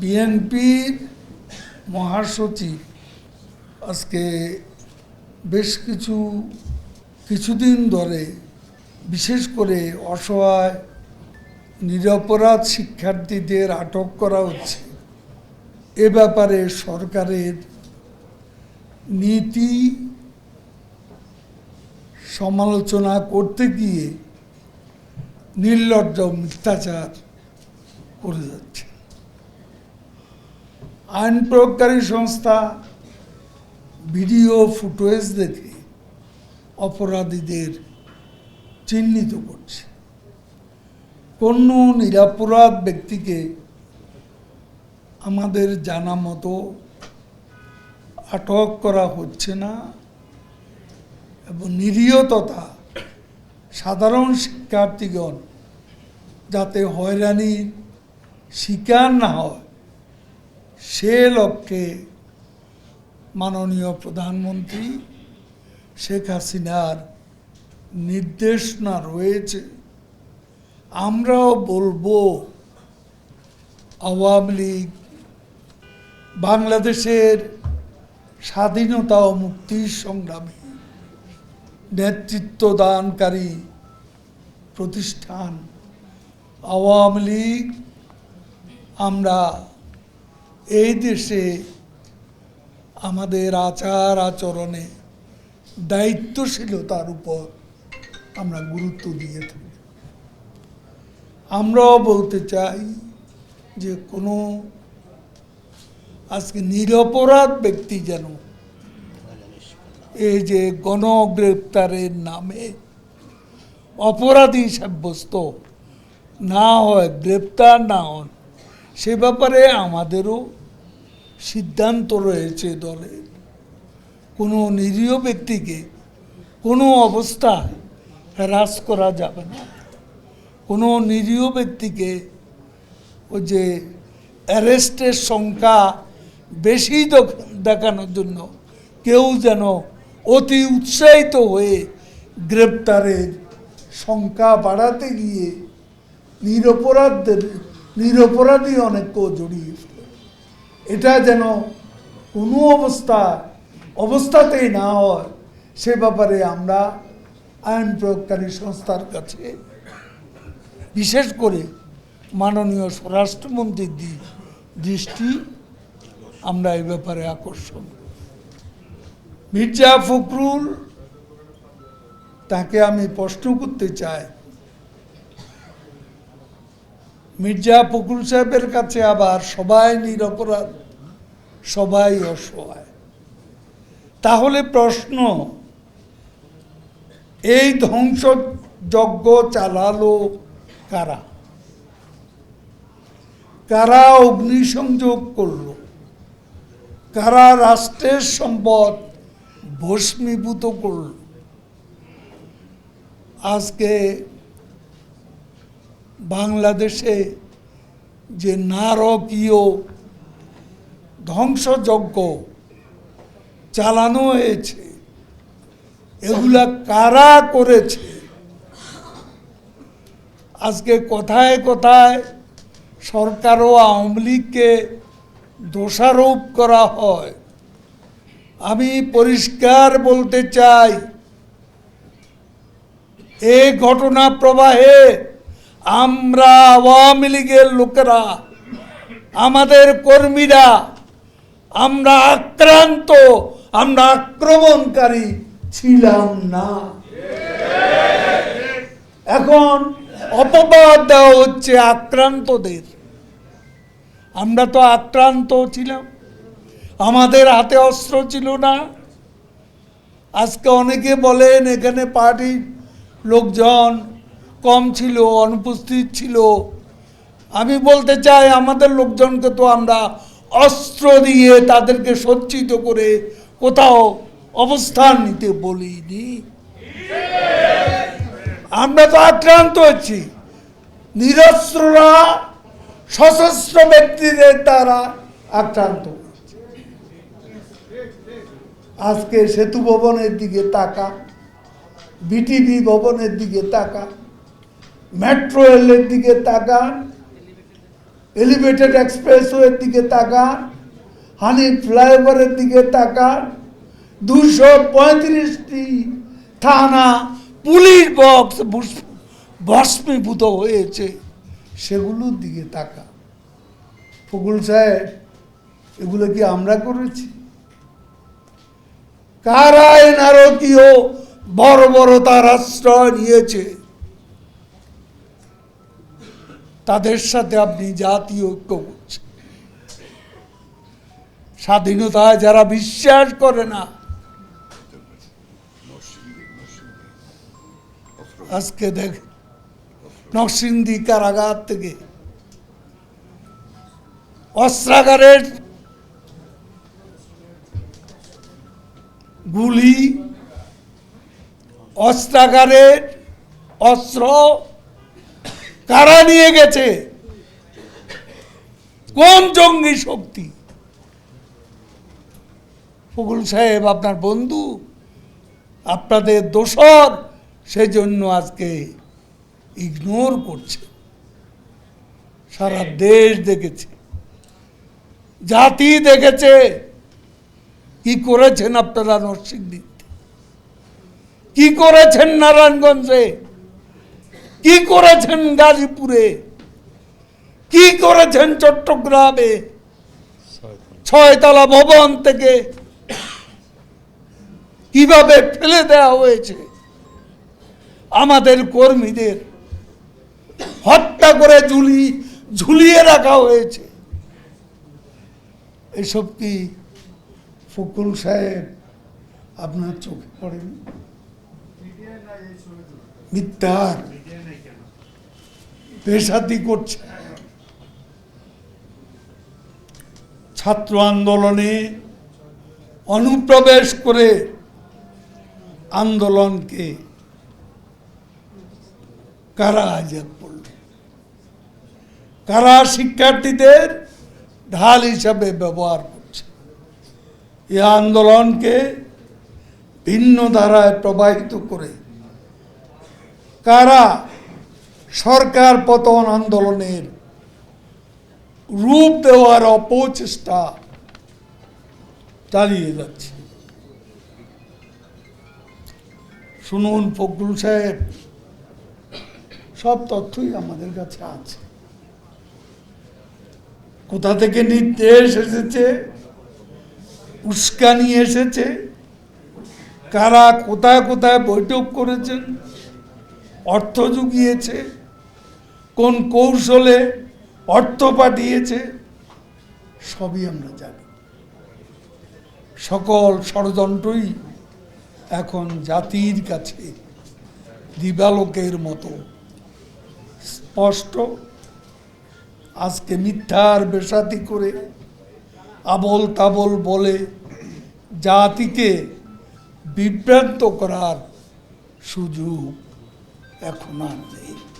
বিএনপির মহাসচিব, আজকে বেশ কিছু, কিছুদিন ধরে বিশেষ করে অসহায়, নিরপরাধ শিক্ষার্থীদের আটক করা হচ্ছে। এ ব্যাপারে সরকারের নীতি সমালোচনা করতে গিয়ে নির্লজ্জ মিথ্যাচার করে যাচ্ছে। আইন প্রয়োগকারী সংস্থা ভিডিও ফুটেজ দেখে অপরাধীদের চিহ্নিত করছে। কোনো নিরাপরাধ ব্যক্তিকে আমাদের জানা মতো আটক করা হচ্ছে না এবং নিরীহ তথা সাধারণ শিক্ষার্থীগণ যাতে হয়রানির শিকার না হয়। সে লক্ষ্যে মাননীয় প্রধানমন্ত্রী শেখ হাসিনার নির্দেশনা রয়েছে। আমরাও বলব, আওয়ামী লীগ বাংলাদেশের স্বাধীনতা ও মুক্তির সংগ্রামে নেতৃত্ব দানকারী প্রতিষ্ঠান আওয়ামী লীগ, আমরা এই দেশে আমাদের আচার আচরণে দায়িত্বশীলতার উপর আমরা গুরুত্ব দিয়ে থাকি। আমরাও বলতে চাই যে কোনো আজকে নিরপরাধ ব্যক্তি যেন এই যে গণগ্রেপ্তারের নামে অপরাধী সাব্যস্ত না হয়, গ্রেপ্তার না হন সে ব্যাপারে আমাদেরও সিদ্ধান্ত রয়েছে দলের কোনো নিরীহ ব্যক্তিকে কোনো অবস্থায় হ্রাস করা যাবে না। কোনো নিরীহ ব্যক্তিকে ওই যে অ্যারেস্টের সংখ্যা বেশি দেখ- দেখানোর জন্য কেউ যেন অতি উৎসাহিত হয়ে গ্রেপ্তারের সংখ্যা বাড়াতে গিয়ে নিরপরাধদের নিরপরাধী অনেককেও জড়িয়ে এটা যেন কোনো অবস্থা, অবস্থাতেই না হয়, সে ব্যাপারে আমরা আইন প্রয়োগকারী সংস্থার কাছে বিশেষ করে মাননীয় স্বরাষ্ট্রমন্ত্রীর দৃষ্টি আমরা এই ব্যাপারে আকর্ষণ মির্জা ফখরুল, তাকে আমি প্রশ্ন করতে চাই মির্জা ফখরুল সাহেবের কাছে আবার সবাই নিরপরাধ, সবাই অসহায়। তাহলে প্রশ্ন, এই ধ্বংস যজ্ঞ চালালো কারা? কারা অগ্নিসংযোগ করল? কারা রাষ্ট্রের সম্পদ ভস্মীভূত করল? আজকে বাংলাদেশে যে নারকীয় ধ্বংসযজ্ঞ চালানো হয়েছে, এগুলা কারা করেছে? আজকে কথায় কোথায় সরকার ও আওয়ামী লীগকে দোষারোপ করা হয়? আমি পরিষ্কার বলতে চাই, এ ঘটনা প্রবাহে আমরা আওয়ামী লীগের লোকেরা, আমাদের কর্মীরা, আমরা আক্রান্ত, আমরা আক্রমণকারী ছিলাম না। এখন অপবাদ দেওয়া হচ্ছে আক্রান্তদের। আমরা তো আক্রান্ত ছিলাম। আমাদের হাতে অস্ত্র ছিল না। আজকে অনেকে বলেন, এখানে পার্টির লোকজন কম ছিল, অনুপস্থিত ছিল। আমি বলতে চাই, আমাদের লোকজনকে তো আমরা অস্ত্র দিয়ে তাদেরকে সজ্জিত করে কোথাও অবস্থান নিতে বলিনি। আমরা তো আক্রান্ত হচ্ছি নিরস্ত্ররা, সশস্ত্র ব্যক্তিদের দ্বারা আক্রান্ত আজকে সেতু ভবনের দিকে তাকা, বিটিভি ভবনের দিকে তাকা মেট্রো রেলের দিকে তাকান এলিভেটেড এক্সপ্রেসওয়ের দিকে তাকান হানি ফ্লাইওভারের দিকে তাকান দুশো পঁয়ত্রিশটি থানা পুলিশ বক্স ভুস- ভস্মীভূত হয়েছে। সেগুলোর দিকে তাকা ফকুল সাহেব, এগুলো কি আমরা করেছি? কারা এ নারকীয় বড় বড় তার আশ্রয় নিয়েছে? তাদের সাথে আপনি জাতীয় ঐক্য করছেন। স্বাধীনতায় যারা বিশ্বাস করে না, আজকে দেখ, নরসিংদী কারাগার থেকে অস্ত্রাগারের গুলি, অস্ত্রাগারের অস্ত্র কারা নিয়ে গেছে? কোন জঙ্গি শক্তি? ফকুল সাহেব, আপনার বন্ধু, আপনাদের দোসর সেজন্য আজকে ইগনোর করছে। সারা দেশ দেখেছে। জাতি দেখেছে। কি করেছেন আপনারা নরসিংদীতে? কি করেছেন নারায়ণগঞ্জে? কি করেছেন গাজীপুরে? কি করেছেন চট্টগ্রামে? ছয়তলা ভবন থেকে কীভাবে ফেলে দেওয়া হয়েছে? আমাদের কর্মীদের হত্যা করে ঝুলি, ঝুলিয়ে রাখা হয়েছে। এসব কি ফকুল সাহেব আপনার চোখে পড়েনি? মিথ্যার পেশাতি করছে। ছাত্র আন্দোলনে অনুপ্রবেশ করে আন্দোলনকে কারা হাইজ্যাক করল? কারা শিক্ষার্থীদের ঢাল হিসাবে ব্যবহার করছে? এই আন্দোলনকে ভিন্ন ধারায় প্রবাহিত করে কারা? সরকার পতন আন্দোলনের রূপ দেওয়ার অপচেষ্টা চালিয়ে যাচ্ছে। শুনুন ফখরুল সাহেব, সব তথ্যই আমাদের কাছে আছে। কোথা থেকে নির্দেশ এসেছে? উস্কানি এসেছে? কারা কোথায় কোথায় বৈঠক করেছেন? অর্থ জুগিয়েছে, কোন কৌশলে অর্থ পাঠিয়েছে, সবই আমরা জানি। সকল ষড়যন্ত্রই এখন জাতির কাছে দিবালোকের মতো স্পষ্ট। আজকে মিথ্যার বেসাতি করে আবল তাবল বলে জাতিকে বিভ্রান্ত করার সুযোগ ve kumandayım.